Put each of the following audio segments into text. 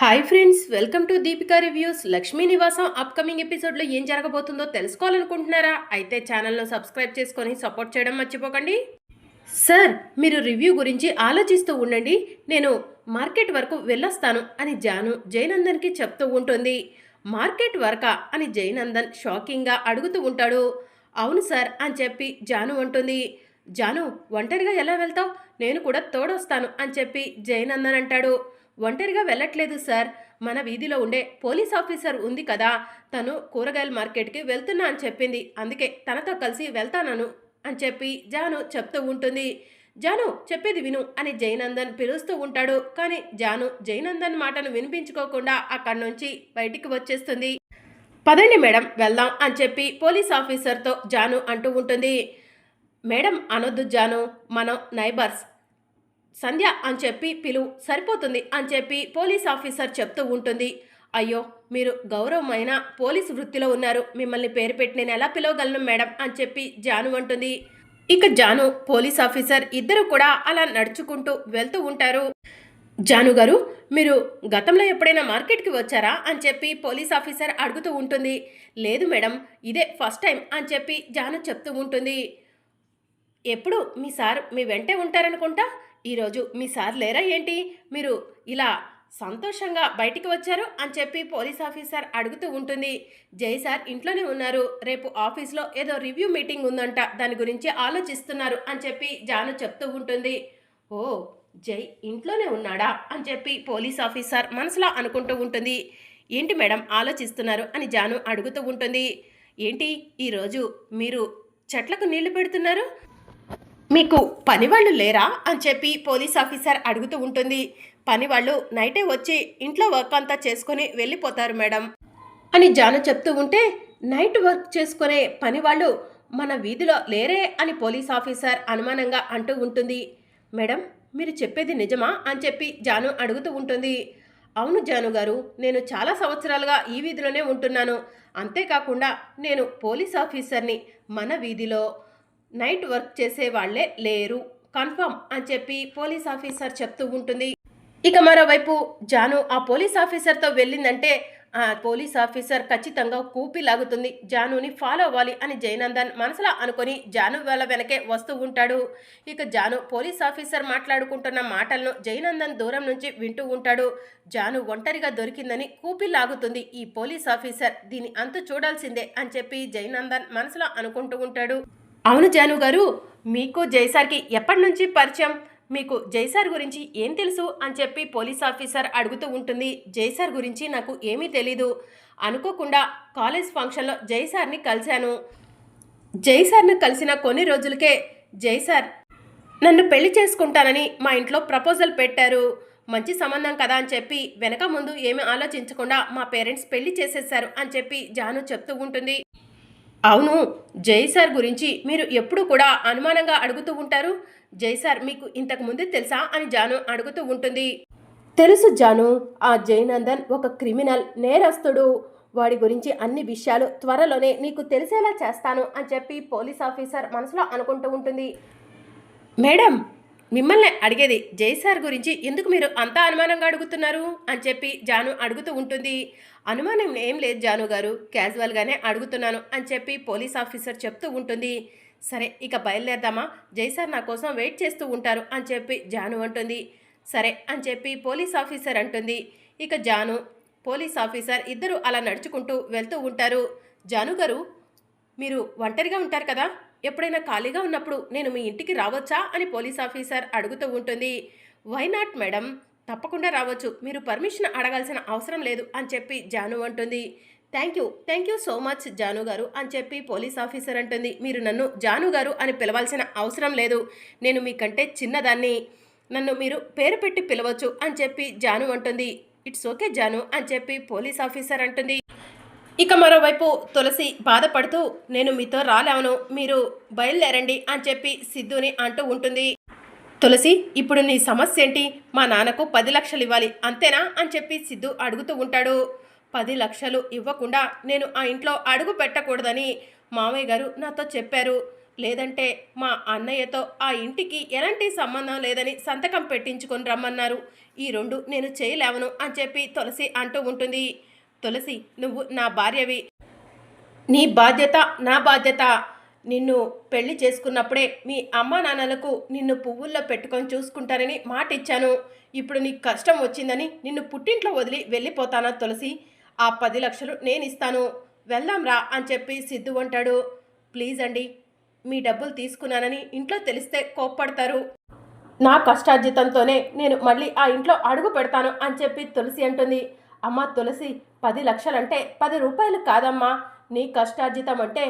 Hi friends welcome to Deepika reviews Lakshmi Nivasam upcoming ఎపిసోడ్లో ఏం జరగబోతుందో తెలుసుకోవాలనుకుంటున్నారా? అయితే ఛానల్ను సబ్స్క్రైబ్ చేసుకొని సపోర్ట్ చేయడం మర్చిపోకండి. సార్ మీరు రివ్యూ గురించి ఆలోచిస్తూ ఉండండి. నేను మార్కెట్ వరకు వెళ్ళొస్తాను అని జాను జయనందన్కి చెప్తూ ఉంటుంది. మార్కెట్ వరకా అని జయనందన్ షాకింగ్గా అడుగుతూ ఉంటాడు. అవును సార్ అని చెప్పి జాను అంటుంది. జాను ఒంటరిగా ఎలా వెళ్తావు? నేను కూడా తోడొస్తాను అని చెప్పి జయనందన్ అంటాడు. ఒంటరిగా వెళ్ళట్లేదు సార్. మన వీధిలో ఉండే పోలీస్ ఆఫీసర్ ఉంది కదా. తను కూరగాయల మార్కెట్కి వెళ్తున్నా అని చెప్పింది. అందుకే తనతో కలిసి వెళ్తానను అని చెప్పి జాను చెప్తూ ఉంటుంది. జాను చెప్పేది విను అని జయనందన్ పిలుస్తూ ఉంటాడు. కానీ జాను జయనందన్ మాటను వినిపించుకోకుండా అక్కడి నుంచి బయటికి వచ్చేస్తుంది. పదండి మేడం వెళ్దాం అని చెప్పి పోలీస్ ఆఫీసర్తో జాను అంటూ ఉంటుంది. మేడం అనొద్దు జాను. మనం నైబర్స్. సంధ్య అని చెప్పి పిలువు సరిపోతుంది అని చెప్పి పోలీస్ ఆఫీసర్ చెప్తూ ఉంటుంది. అయ్యో మీరు గౌరవమైన పోలీసు వృత్తిలో ఉన్నారు. మిమ్మల్ని పేరు పెట్టి నేను ఎలా పిలవగలను మేడం? అని చెప్పి జాను అంటుంది. ఇక జాను పోలీస్ ఆఫీసర్ ఇద్దరు కూడా అలా నడుచుకుంటూ వెళ్తూ ఉంటారు. జాను గారు మీరు గతంలో ఎప్పుడైనా మార్కెట్కి వచ్చారా? అని చెప్పి పోలీస్ ఆఫీసర్ అడుగుతూ ఉంటుంది. లేదు మేడం ఇదే ఫస్ట్ టైం అని చెప్పి జాను చెప్తూ ఉంటుంది. ఎప్పుడు? మీ సార్ మీ వెంటే ఉంటారనుకుంటా? ఈరోజు మీ సార్ లేరా ఏంటి? మీరు ఇలా సంతోషంగా బయటికి వచ్చారు అని చెప్పి పోలీస్ ఆఫీసర్ అడుగుతూ ఉంటుంది. జై సార్ ఇంట్లోనే ఉన్నారు. రేపు ఆఫీస్లో ఏదో రివ్యూ మీటింగ్ ఉందంట. దాని గురించి ఆలోచిస్తున్నారు అని చెప్పి జాను చెప్తూ ఉంటుంది. ఓ జై ఇంట్లోనే ఉన్నాడా? అని చెప్పి పోలీస్ ఆఫీసర్ మనసులో అనుకుంటూ ఉంటుంది. ఏంటి మేడం ఆలోచిస్తున్నారు అని జాను అడుగుతూ ఉంటుంది. ఏంటి ఈరోజు మీరు చెట్లకు నీళ్ళు పెడుతున్నారు? మీకు పనివాళ్ళు లేరా అని చెప్పి పోలీస్ ఆఫీసర్ అడుగుతూ ఉంటుంది. పనివాళ్ళు నైటే వచ్చి ఇంట్లో వర్క్ అంతా చేసుకొని వెళ్ళిపోతారు మేడం. అని జాను చెప్తూ ఉంటే నైట్ వర్క్ చేసుకునే పనివాళ్ళు మన వీధిలో లేరే అని పోలీస్ ఆఫీసర్ అనుమానంగా అంటూ ఉంటుంది. మేడం మీరు చెప్పేది నిజమా అని చెప్పి జాను అడుగుతూ ఉంటుంది. అవును జాను గారు నేను చాలా సంవత్సరాలుగా ఈ వీధిలోనే ఉంటున్నాను. అంతేకాకుండా నేను పోలీస్ ఆఫీసర్ని మన వీధిలో నైట్ వర్క్ చేసే వాళ్ళే లేరు. కన్ఫర్మ్ అని చెప్పి పోలీస్ ఆఫీసర్ చెప్తూ ఉంటుంది. ఇక మరోవైపు జాను ఆ పోలీస్ ఆఫీసర్తో వెళ్ళిందంటే ఆ పోలీస్ ఆఫీసర్ ఖచ్చితంగా కూపి లాగుతుంది. జానుని ఫాలో అవ్వాలి అని జయనందన్ మనసులో అనుకొని జాను వాళ్ళ వెనకే వస్తూ ఉంటాడు. ఇక జాను పోలీస్ ఆఫీసర్ మాట్లాడుకుంటున్న మాటలను జయనందన్ దూరం నుంచి వింటూ ఉంటాడు. జాను ఒంటరిగా దొరికిందని కూపి లాగుతుంది ఈ పోలీస్ ఆఫీసర్. దీని అంతు చూడాల్సిందే అని చెప్పి జయనందన్ మనసులో అనుకుంటూ ఉంటాడు. అవును జాను గారు మీకు జైసార్కి ఎప్పటి నుంచి పరిచయం? మీకు జైసార్ గురించి ఏం తెలుసు? అని చెప్పి పోలీస్ ఆఫీసర్ అడుగుతూ ఉంటుంది. జైసార్ గురించి నాకు ఏమీ తెలీదు. అనుకోకుండా కాలేజ్ ఫంక్షన్లో జైసార్ని కలిశాను. జైసార్ని కలిసిన కొన్ని రోజులకే జైసార్ నన్ను పెళ్ళి చేసుకుంటానని మా ఇంట్లో ప్రపోజల్ పెట్టారు. మంచి సంబంధం కదా అని చెప్పి వెనక ముందు ఏమీ ఆలోచించకుండా మా పేరెంట్స్ పెళ్ళి చేసేశారు అని చెప్పి జాను చెప్తూ ఉంటుంది. అవును జై సార్ గురించి మీరు ఎప్పుడు కూడా అనుమానంగా అడుగుతూ ఉంటారు. జై సార్ మీకు ఇంతకు ముందే తెలుసా అని జాను అడుగుతూ ఉంటుంది. తెలుసు జాను ఆ జయనందన్ ఒక క్రిమినల్ నేరస్తుడు. వాడి గురించి అన్ని విషయాలు త్వరలోనే నీకు తెలిసేలా చేస్తాను అని చెప్పి పోలీస్ ఆఫీసర్ మనసులో అనుకుంటూ ఉంటుంది. మేడం మిమ్మల్ని అడిగేది జై సార్ గురించి ఎందుకు మీరు అంత అనుమానంగా అడుగుతున్నారు అని చెప్పి జాను అడుగుతూ ఉంటుంది. అనుమానం ఏం లేదు జాను గారు క్యాజువల్గానే అడుగుతున్నాను అని చెప్పి పోలీస్ ఆఫీసర్ చెప్తూ ఉంటుంది. సరే ఇక బయలుదేరదామా? జై సార్ నా కోసం వెయిట్ చేస్తూ ఉంటారు అని చెప్పి జాను అంటుంది. సరే అని చెప్పి పోలీస్ ఆఫీసర్ అంటుంది. ఇక జాను పోలీస్ ఆఫీసర్ ఇద్దరు అలా నడుచుకుంటూ వెళ్తూ ఉంటారు. జాను గారు మీరు ఒంటరిగా ఉంటారు కదా? ఎప్పుడైనా ఖాళీగా ఉన్నప్పుడు నేను మీ ఇంటికి రావచ్చా అని పోలీస్ ఆఫీసర్ అడుగుతూ ఉంటుంది. వై నాట్ మేడం తప్పకుండా రావచ్చు. మీరు పర్మిషన్ అడగాల్సిన అవసరం లేదు అని చెప్పి జాను అంటుంది. Thank you thank you so much Janu garu అని చెప్పి పోలీస్ ఆఫీసర్ అంటుంది. మీరు నన్ను జాను గారు అని పిలవాల్సిన అవసరం లేదు. నేను మీకంటే చిన్నదాన్ని. నన్ను మీరు పేరు పెట్టి పిలవచ్చు అని చెప్పి జాను అంటుంది. ఇట్స్ ఓకే జాను అని చెప్పి పోలీస్ ఆఫీసర్ అంటుంది. ఇక మరోవైపు తులసి బాధపడుతూ నేను మీతో రాలేవను మీరు బయలుదేరండి అని చెప్పి సిద్ధుని అంటూ ఉంటుంది. తులసి ఇప్పుడు నీ సమస్య ఏంటి? మా నాన్నకు పది లక్షలు ఇవ్వాలి అంతేనా? అని చెప్పి సిద్ధు అడుగుతూ ఉంటాడు. పది లక్షలు ఇవ్వకుండా నేను ఆ ఇంట్లో అడుగు పెట్టకూడదని మామయ్య గారు నాతో చెప్పారు. లేదంటే మా అన్నయ్యతో ఆ ఇంటికి ఎలాంటి సంబంధం లేదని సంతకం పెట్టించుకొని రమ్మన్నారు. ఈ రెండు నేను చేయలేవను అని చెప్పి తులసి అంటూ ఉంటుంది. తులసి నువ్వు నా భార్యవి. నీ బాధ్యత నా బాధ్యత. నిన్ను పెళ్ళి చేసుకున్నప్పుడే మీ అమ్మా నాన్నలకు నిన్ను పువ్వుల్లో పెట్టుకొని చూసుకుంటారని మాట ఇచ్చాను ఇప్పుడు నీకు కష్టం వచ్చిందని నిన్ను పుట్టింట్లో వదిలి వెళ్ళిపోతానా తులసి? ఆ పది లక్షలు నేను ఇస్తాను. వెళ్దాం రా అని చెప్పి సిద్ధు అంటాడు. ప్లీజ్ అండి మీ డబ్బులు తీసుకున్నానని ఇంట్లో తెలిస్తే కోప్పడతారు. నా కష్టార్జితంతోనే నేను మళ్ళీ ఆ ఇంట్లో అడుగు పెడతాను అని చెప్పి తులసి అంటుంది. అమ్మా తులసి పది లక్షలంటే పది రూపాయలు కాదమ్మా. నీ కష్టార్జితం అంటే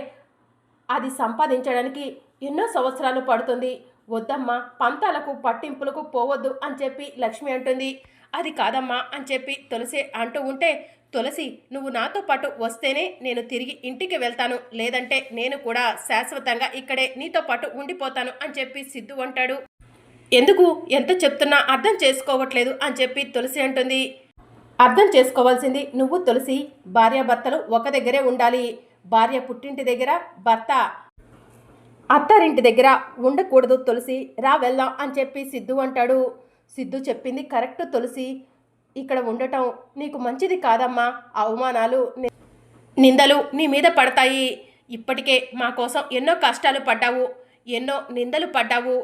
అది సంపాదించడానికి ఎన్నో సంవత్సరాలు పడుతుంది. వద్దమ్మా పంతాలకు పట్టింపులకు పోవద్దు అని చెప్పి లక్ష్మి అంటుంది. అది కాదమ్మా అని చెప్పి తులసి అంటూ ఉంటే తులసి నువ్వు నాతో పాటు వస్తేనే నేను తిరిగి ఇంటికి వెళ్తాను. లేదంటే నేను కూడా శాశ్వతంగా ఇక్కడే నీతో పాటు ఉండిపోతాను అని చెప్పి సిద్ధు అంటాడు. ఎందుకు? ఎంత చెప్తున్నా అర్థం చేసుకోవట్లేదు అని చెప్పి తులసి అంటుంది. అర్థం చేసుకోవాల్సింది. నువ్వు తులసి భార్యాభర్తలు ఒక దగ్గరే ఉండాలి. భార్య పుట్టింటి దగ్గర భర్త అత్తారింటి దగ్గర ఉండకూడదు తులసి. రా వెళ్దాం అని చెప్పి సిద్ధు అంటాడు. సిద్ధు చెప్పింది కరెక్ట్ తులసి. ఇక్కడ ఉండటం నీకు మంచిది కాదమ్మా. అవమానాలు నిందలు నీ మీద పడతాయి. ఇప్పటికే మా కోసం ఎన్నో కష్టాలు పడ్డావు. ఎన్నో నిందలు పడ్డావు.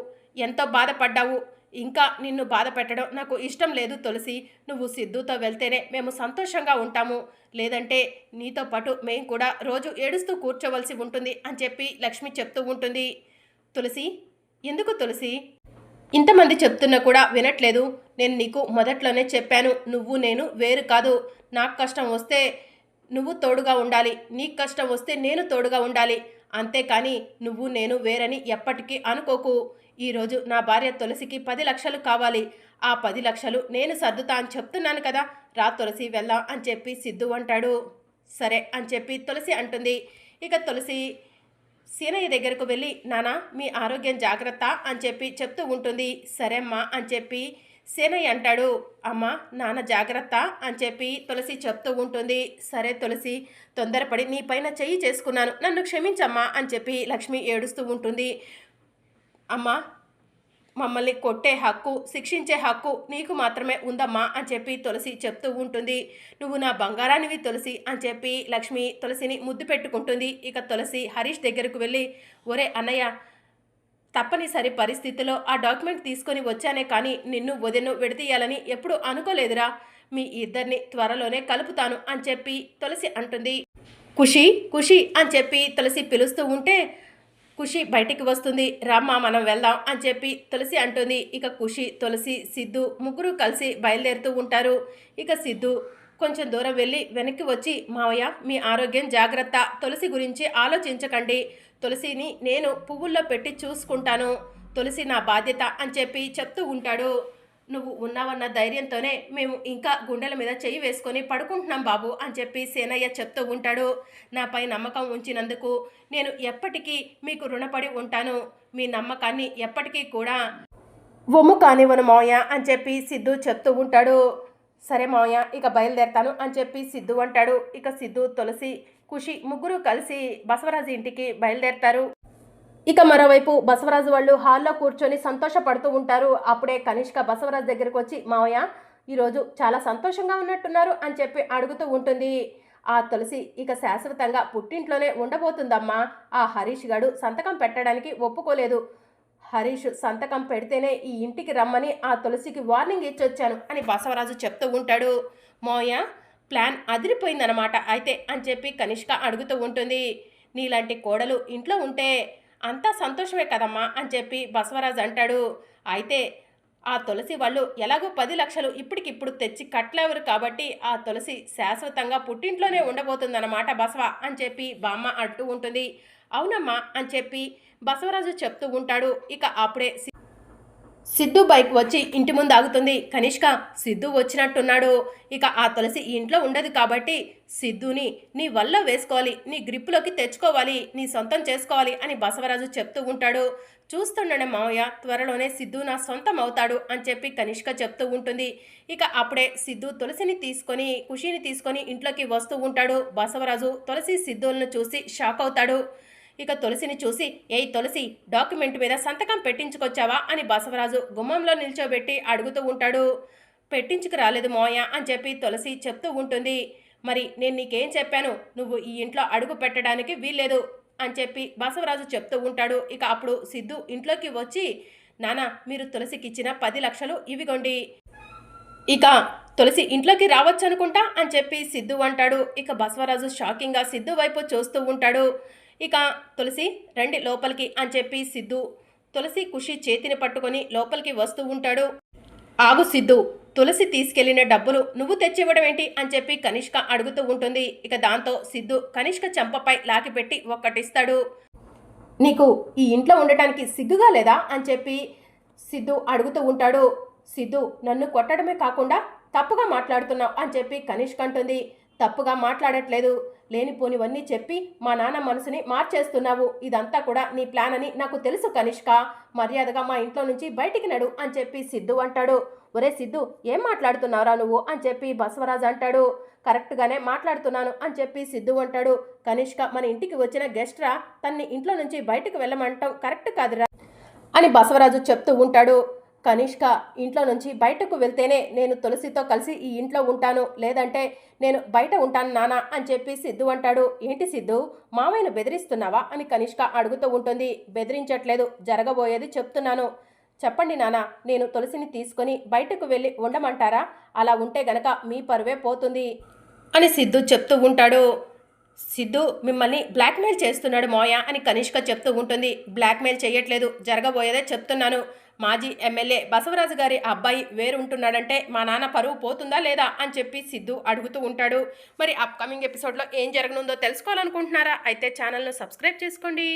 ఎంతో బాధపడ్డావు. ఇంకా నిన్ను బాధ పెట్టడం నాకు ఇష్టం లేదు తులసి. నువ్వు సిద్ధుతో వెళ్తేనే మేము సంతోషంగా ఉంటాము. లేదంటే నీతో పాటు మేము కూడా రోజు ఏడుస్తూ కూర్చోవలసి ఉంటుంది అని చెప్పి లక్ష్మి చెప్తూ ఉంటుంది. తులసి ఎందుకు తులసి? ఇంతమంది చెప్తున్నా కూడా వినట్లేదు. నేను నీకు మొదట్లోనే చెప్పాను నువ్వు నేను వేరు కాదు. నాకు కష్టం వస్తే నువ్వు తోడుగా ఉండాలి. నీకు కష్టం వస్తే నేను తోడుగా ఉండాలి. అంతేకాని నువ్వు నేను వేరని ఎప్పటికీ అనుకోకు. ఈరోజు నా భార్య తులసికి పది లక్షలు కావాలి. ఆ పది లక్షలు నేను సర్దుతా అని చెప్తున్నాను కదా. రా తులసి వెళ్దాం అని చెప్పి సిద్ధు అంటాడు. సరే అని చెప్పి తులసి అంటుంది. ఇక తులసి సీనయ్య దగ్గరకు వెళ్ళి నానా మీ ఆరోగ్యం జాగ్రత్త అని చెప్పి చెప్తూ ఉంటుంది. సరేమ్మా అని చెప్పి సీనయ్య అంటాడు. అమ్మ నాన్న జాగ్రత్త అని చెప్పి తులసి చెప్తూ ఉంటుంది. సరే తులసి తొందరపడి నీ పైన చెయ్యి చేసుకున్నాను. నన్ను క్షమించమ్మా అని చెప్పి లక్ష్మి ఏడుస్తూ ఉంటుంది. అమ్మా మమ్మల్ని కొట్టే హక్కు శిక్షించే హక్కు నీకు మాత్రమే ఉందమ్మా అని చెప్పి తులసి చెప్తూ ఉంటుంది. నువ్వు నా బంగారానివి తులసి అని చెప్పి లక్ష్మి తులసిని ముద్దు పెట్టుకుంటుంది. ఇక తులసి హరీష్ దగ్గరకు వెళ్ళి ఒరే అన్నయ్య తప్పనిసరి పరిస్థితిలో ఆ డాక్యుమెంట్ తీసుకొని వచ్చానే కానీ నిన్ను వదిను విడదీయాలని ఎప్పుడు అనుకోలేదురా. మీ ఇద్దరిని త్వరలోనే కలుపుతాను అని చెప్పి తులసి అంటుంది. ఖుషి ఖుషి అని చెప్పి తులసి పిలుస్తూ ఉంటే ఖుషి బయటికి వస్తుంది. రమ్మ మనం వెళ్దాం అని చెప్పి తులసి అంటుంది. ఇక ఖుషి తులసి సిద్ధు ముగ్గురు కలిసి బయలుదేరుతూ ఉంటారు. ఇక సిద్ధు కొంచెం దూరం వెళ్ళి వెనక్కి వచ్చి మావయ్య మీ ఆరోగ్యం జాగ్రత్త. తులసి గురించి ఆలోచించకండి. తులసిని నేను పువ్వుల్లో పెట్టి చూసుకుంటాను. తులసి నా బాధ్యత అని చెప్పి చెప్తూ ఉంటాడు. నువ్వు ఉన్నావన్న ధైర్యంతోనే మేము ఇంకా గుండెల మీద చెయ్యి వేసుకొని పడుకుంటున్నాం బాబు అని చెప్పి సేనయ్య చెప్తూ ఉంటాడు. నాపై నమ్మకం ఉంచినందుకు నేను ఎప్పటికీ మీకు రుణపడి ఉంటాను. మీ నమ్మకాన్ని ఎప్పటికీ కూడా ఒమ్ము కానివ్వను మావయ్య అని చెప్పి సిద్ధు చెప్తూ ఉంటాడు. సరే మావయ్య ఇక బయలుదేరతాను అని చెప్పి సిద్ధు అంటాడు. ఇక సిద్ధు తులసి ఖుషి ముగ్గురు కలిసి బసవరాజు ఇంటికి బయలుదేరతారు. ఇక మరోవైపు బసవరాజు వాళ్ళు హాల్లో కూర్చొని సంతోషపడుతూ ఉంటారు. అప్పుడే కనిష్క బసవరాజు దగ్గరికి వచ్చి మావయ్య ఈరోజు చాలా సంతోషంగా ఉన్నట్టున్నారు అని చెప్పి అడుగుతూ ఉంటుంది. ఆ తులసి ఇక శాశ్వతంగా పుట్టింట్లోనే ఉండబోతుందమ్మా. ఆ హరీష్ గడు సంతకం పెట్టడానికి ఒప్పుకోలేదు. హరీష్ సంతకం పెడితేనే ఈ ఇంటికి రమ్మని ఆ తులసికి వార్నింగ్ ఇచ్చొచ్చాను అని బసవరాజు చెప్తూ ఉంటాడు. మోయ ప్లాన్ అదిరిపోయిందనమాట అయితే అని చెప్పి కనిష్క అడుగుతూ ఉంటుంది. నీలాంటి కోడలు ఇంట్లో ఉంటే అంతా సంతోషమే కదమ్మా అని చెప్పి బసవరాజు అంటాడు. అయితే ఆ తులసి వాళ్ళు ఎలాగో పది లక్షలు ఇప్పటికిప్పుడు తెచ్చి కట్టలేవరు కాబట్టి ఆ తులసి శాశ్వతంగా పుట్టింట్లోనే ఉండబోతుందన్నమాట బసవ అని చెప్పి బామ్మ అంటూ ఉంటుంది. అవునమ్మా అని చెప్పి బసవరాజు చెప్తూ ఉంటాడు. ఇక అప్పుడే సిద్ధు బైక్ వచ్చి ఇంటి ముందు ఆగుతుంది. కనిష్క సిద్ధు వచ్చినట్టున్నాడు. ఇక ఆ తులసి ఇంట్లో ఉండదు కాబట్టి సిద్ధుని నీ వల్ల వేసుకోవాలి. నీ గ్రిప్పులోకి తెచ్చుకోవాలి. నీ సొంతం చేసుకోవాలి అని బసవరాజు చెప్తూ ఉంటాడు. చూస్తుండనే మావయ్య త్వరలోనే సిద్ధు నా సొంతం అవుతాడు అని చెప్పి కనిష్క చెప్తూ ఉంటుంది. ఇక అప్పుడే సిద్ధు తులసిని తీసుకొని ఖుషిని తీసుకొని ఇంట్లోకి వస్తూ ఉంటాడు. బసవరాజు తులసి సిద్ధులను చూసి షాక్ అవుతాడు. ఇక తులసిని చూసి ఏయ్ తులసి డాక్యుమెంట్ మీద సంతకం పెట్టించుకొచ్చావా? అని బసవరాజు గుమ్మంలో నిల్చోబెట్టి అడుగుతూ ఉంటాడు. పెట్టించుకు రాలేదు మోయ అని చెప్పి తులసి చెప్తూ ఉంటుంది. మరి నేను నీకేం చెప్పాను? నువ్వు ఈ ఇంట్లో అడుగు పెట్టడానికి వీల్లేదు అని చెప్పి బసవరాజు చెప్తూ ఉంటాడు. ఇక అప్పుడు సిద్ధు ఇంట్లోకి వచ్చి నానా మీరు తులసికి ఇచ్చిన పది లక్షలు ఇవిగోండి. ఇక తులసి ఇంట్లోకి రావచ్చు అనుకుంటా అని చెప్పి సిద్ధు అంటాడు. ఇక బసవరాజు షాకింగ్గా సిద్ధు వైపు చూస్తూ ఉంటాడు. ఇక తులసి రండి లోపలికి అని చెప్పి సిద్ధు తులసి ఖుషి చేతిని పట్టుకొని లోపలికి వస్తూ ఉంటాడు. ఆగు సిద్ధు తులసి తీసుకెళ్ళిన డబ్బులు నువ్వు తెచ్చివ్వడం ఏంటి? అని చెప్పి కనిష్క అడుగుతూ ఉంటుంది. ఇక దాంతో సిద్ధు కనిష్క చెంపపై లాగిపెట్టి ఒక్కటిస్తాడు. నీకు ఈ ఇంట్లో ఉండటానికి సిగ్గుగా లేదా? అని చెప్పి సిద్ధు అడుగుతూ ఉంటాడు. సిద్ధు నన్ను కొట్టడమే కాకుండా తప్పుగా మాట్లాడుతున్నావు అని చెప్పి కనిష్క అంటుంది. తప్పుగా మాట్లాడట్లేదు. లేనిపోనివన్నీ చెప్పి మా నాన్న మనసుని మార్చేస్తున్నావు. ఇదంతా కూడా నీ ప్లాన్ అని నాకు తెలుసు కనిష్క. మర్యాదగా మా ఇంట్లో నుంచి బయటికి నడు అని చెప్పి సిద్ధు అంటాడు. ఒరే సిద్ధు ఏం మాట్లాడుతున్నావురా నువ్వు? అని చెప్పి బసవరాజు అంటాడు. కరెక్ట్గానే మాట్లాడుతున్నాను అని చెప్పి సిద్ధు అంటాడు. కనిష్క మన ఇంటికి వచ్చిన గెస్ట్రా తన్ని ఇంట్లో నుంచి బయటకు వెళ్ళమంటాం. కరెక్ట్ కాదురా అని బసవరాజు చెప్తూ ఉంటాడు. కనిష్క ఇంట్లో నుంచి బయటకు వెళ్తేనే నేను తులసితో కలిసి ఈ ఇంట్లో ఉంటాను. లేదంటే నేను బయట ఉంటాను నానా అని చెప్పి సిద్ధు అంటాడు. ఏంటి సిద్ధు? మామయ్యను బెదిరిస్తున్నావా? అని కనిష్క అడుగుతూ ఉంటుంది. బెదిరించట్లేదు. జరగబోయేది చెప్తున్నాను. చెప్పండి నానా నేను తులసిని తీసుకొని బయటకు వెళ్ళి ఉండమంటారా? అలా ఉంటే గనక మీ పరువే పోతుంది అని సిద్ధు చెప్తూ ఉంటాడు. సిద్ధు మిమ్మల్ని బ్లాక్మెయిల్ చేస్తున్నాడు మోయా అని కనిష్క చెప్తూ ఉంటుంది. బ్లాక్మెయిల్ చేయట్లేదు. జరగబోయేదే చెప్తున్నాను. మాజీ ఎమ్మెల్యే బసవరాజు గారి అబ్బాయి వేరుంటున్నాడంటే మా నాన్న పరువు పోతుందా లేదా అని చెప్పి సిద్ధు అడుగుతూ ఉంటాడు. మరి అప్కమింగ్ ఎపిసోడ్లో ఏం జరగనుందో తెలుసుకోవాలనుకుంటున్నారా? అయితే ఛానల్ను సబ్స్క్రైబ్ చేసుకోండి.